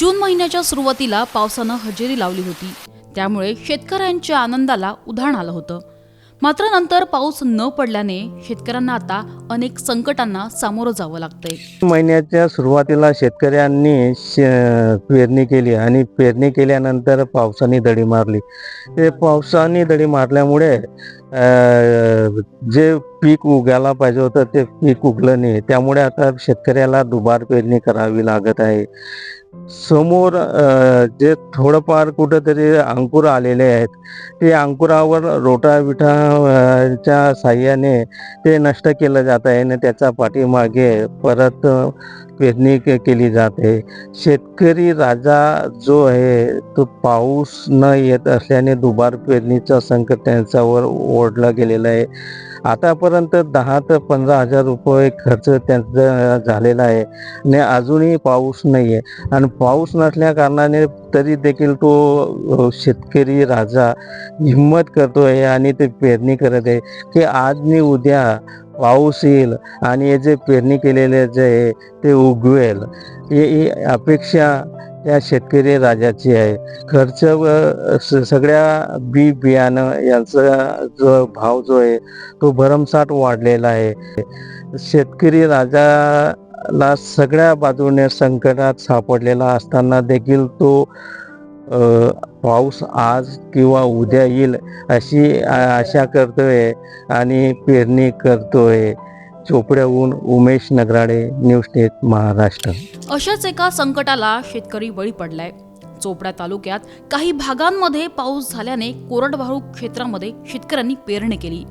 जून महिन्याच्या सुरुवातीला पावसानं हजेरी लावली होती. त्यामुळे शेतकऱ्यांच्या आनंदाला उधाण आलं होतं. मात्र नंतर पाऊस न पडल्याने शेतकऱ्यांना आता अनेक संकटांना सामोरं जावं लागतंय. महिन्याच्या सुरुवातीला शेतकऱ्यांनी शे- पेरणी केली आणि पेरणी केल्यानंतर पावसाने दडी मारली. ते पावसाने दडी मारल्यामुळे अं, जे पीक उगायला पाहिजे होतं ते पीक उगलं नाही. त्यामुळे आता शेतकऱ्याला दुबार पेरणी करावी लागत आहे. समोर जे थोडंफार कुठंतरी अंकुर आलेले आहेत ते अंकुरावर रोटाविटाच्या साह्याने ते नष्ट केलं जात आहे आणि त्याच्या पाठीमागे परत पेरणी के- केली जाते. शेतकरी राजा जो आहे तो पाऊस न येत असल्याने दुबार पेरणीचा संकट त्यांच्यावर ओढलं गेलेलं आहे. आतापर्यंत दहा ते पंधरा हजार रुपये खर्च त्यांचा झालेला आहे. आणि अजूनही पाऊस नाही आहे आणि पाऊस नसल्या कारणाने तरी देखील तो शेतकरी राजा हिंमत करतो आहे आणि ते पेरणी करत आहे. की आज मी उद्या पाऊस येईल आणि हे जे पेरणी केलेले जे आहे ते उगवेल. ही अपेक्षा त्या शेतकरी राजाची आहे. खर्च व स- सगळ्या बी बियाणं यांचा जो भाव जो आहे तो भरमसाठ वाढलेला आहे. शेतकरी राजाला सगळ्या बाजूने संकटात सापडलेला असताना देखील तो पाऊस आज किंवा उद्या येईल अशी आशा करतोय आणि पेरणी करतोय. चोपड्याहून उमेश नगराडे न्यूज टेक महाराष्ट्र. अशाच एका संकटाला शेतकरी बळी पडलाय. चोपडा तालुक्यात काही भागांमध्ये पाऊस झाल्याने कोरडवाहू क्षेत्रामध्ये शेतकऱ्यांनी पेरणी केली.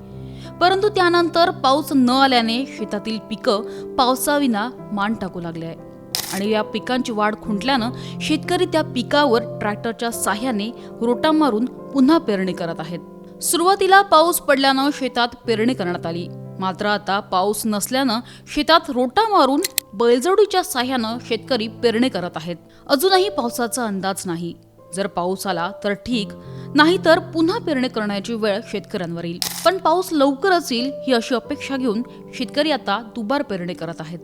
परंतु त्यानंतर पाऊस न आल्याने शेतातील पिकं पावसाविना मान टाकू लागले आहे. आणि या पिकांची वाढ खुंटल्यानं शेतकरी त्या पिकावर ट्रॅक्टरच्या साह्याने रोटा मारून पुन्हा पेरणी करत आहेत. सुरुवातीला पाऊस पडल्यानं शेतात पेरणी करण्यात आली. मात्र आता पाऊस नसल्यानं शेतात रोटा मारून बैलजोडीच्या साह्यानं शेतकरी पेरणी करत आहेत. अजूनही पावसाचा अंदाज नाही. जर पाऊस आला तर ठीक नाही तर पुन्हा पेरणी करण्याची वेळ शेतकऱ्यांवर येईल पण पाऊस लवकरच येईल ही अशी अपेक्षा घेऊन शेतकरी आता दुबार पेरणी करत आहेत.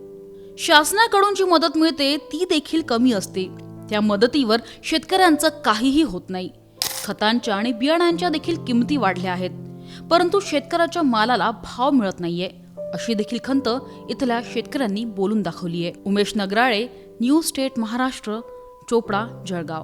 शासनाकडून जी मदत मिळते ती देखील कमी असते. त्या मदतीवर शेतकऱ्यांचं काहीही होत नाही. खतांच्या आणि बियाणांच्या देखील किमती वाढल्या आहेत. परंतु शेतकऱ्याच्या मालाला भाव मिळत नाहीये. अशी देखील खंत इथल्या शेतकऱ्यांनी बोलून दाखवली आहे उमेश नगराळे न्यू स्टेट महाराष्ट्र चोपडा जळगाव.